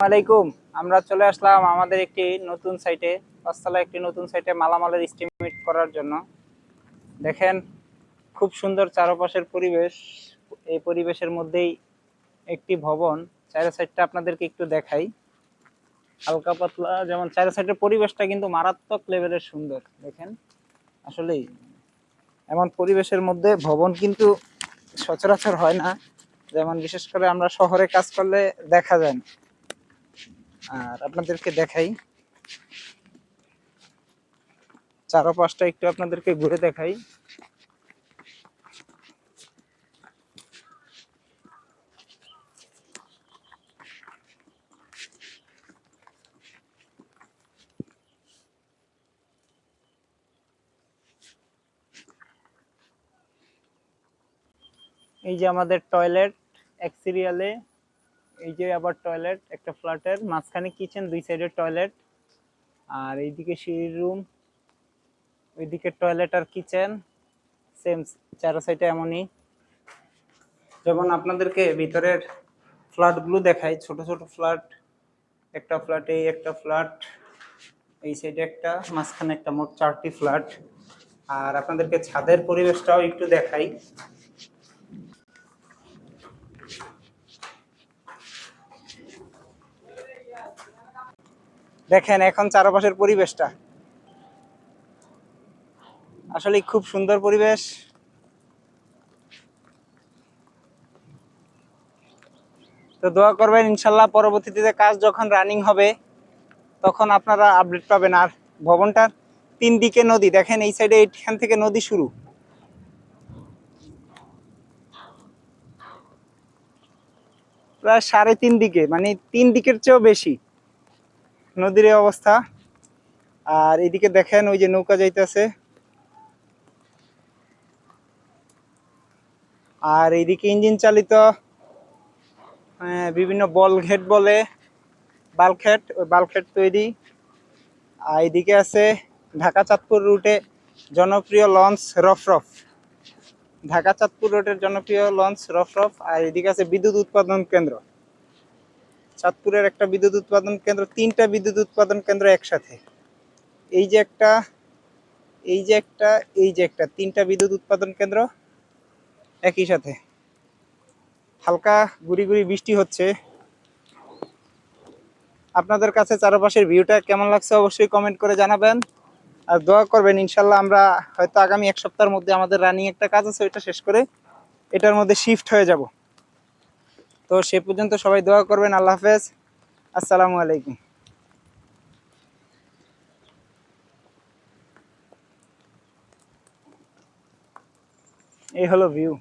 আলাইকুম। আমরা চলে আসলাম আমাদের একটি নতুন সাইটে পাঁচতলা একটি নতুন সাইটে মালামালের এস্টিমেট করার জন্য। দেখেন, খুব সুন্দর চারপাশের পরিবেশ। এই পরিবেশের মধ্যেই একটি ভবন। চার সাইডটা আপনাদেরকে একটু দেখাই। হালকা পাতলা, যেমন চার সাইডের পরিবেশটা কিন্তু মারাত্মক লেভেলের সুন্দর। দেখেন, আসলেই। এমন পরিবেশের মধ্যে ভবন কিন্তু সচরাচর হয় না। যেমন বিশেষ করে আমরা শহরে কাজ করলে দেখা যায় না। আর আপনাদেরকে দেখাই। চারপাশটা একটু আপনাদেরকে ঘুরে দেখাই। এই যে আমাদের টয়লেট এক সিরিয়ালে এই যে আবার টয়লেট একটা ফ্ল্যাটের মাঝখানে কিচেন দুই সাইডে টয়লেট আর এইদিকে সিঁড়ির রুম ওইদিকে টয়লেট আর কিচেন সেম চারো সাইডে এমনই। যেমন আপনাদেরকে ভিতরের ফ্ল্যাটগুলো দেখাই, ছোট ছোট ফ্ল্যাট একটা ফ্ল্যাট এই, একটা ফ্ল্যাট এই সাইডে একটা, মাঝখানে একটা মোট চারটি ফ্ল্যাট আর আপনাদেরকে ছাদের পরিবেশটাও একটু দেখাই। দেখেন, এখন চারপাশের পরিবেশটা। আসলে খুব সুন্দর পরিবেশ। তো দোয়া করবেন, ইনশাল্লাহ পরবর্তীতে কাজ যখন রানিং হবে, তখন আপনারা আপডেট পাবেন। আর ভবনটার তিন দিকে নদী, দেখেন এই সাইডে এইখান থেকে নদী শুরু। প্রায় সাড়ে তিন দিকে মানে তিন দিকের চেয়েও বেশি। নদীর অবস্থা। আর এদিকে দেখেন ওই যে নৌকা যাইতেছে। আর এদিকে ইঞ্জিন চালিত বিভিন্ন বল ঘেট বলে বালখেট ওই বালখেট তৈরি। আর এদিকে আছে ঢাকা চাঁদপুর রুটে জনপ্রিয় লঞ্চ রফরফ ঢাকা চাঁদপুর রুটের জনপ্রিয় লঞ্চ রফরফ আর এদিকে আছে বিদ্যুৎ উৎপাদন কেন্দ্র। চাঁদপুরের একটা বিদ্যুৎ উৎপাদন কেন্দ্র, তিনটা বিদ্যুৎ উৎপাদন কেন্দ্র একসাথে। এই যে একটা, এই যে একটা, এই যে একটা, তিনটা বিদ্যুৎ উৎপাদন কেন্দ্র একই সাথে। হালকা গুড়ি গুড়ি বৃষ্টি হচ্ছে। আপনাদের কাছে চারপাশের ভিউটা কেমন লাগছে অবশ্যই কমেন্ট করে জানাবেন। আর দোয়া করবেন, ইনশাল্লাহ আমরা হয়তো আগামী এক সপ্তাহের মধ্যে আমাদের রানিং একটা কাজ আছে, ওইটা শেষ করে এটার মধ্যে শিফট হয়ে যাব। তো সে পর্যন্ত সবাই দোয়া করবেন আল্লাহ হাফেজ। আসসালামু আলাইকুম। এই হলো ভিউ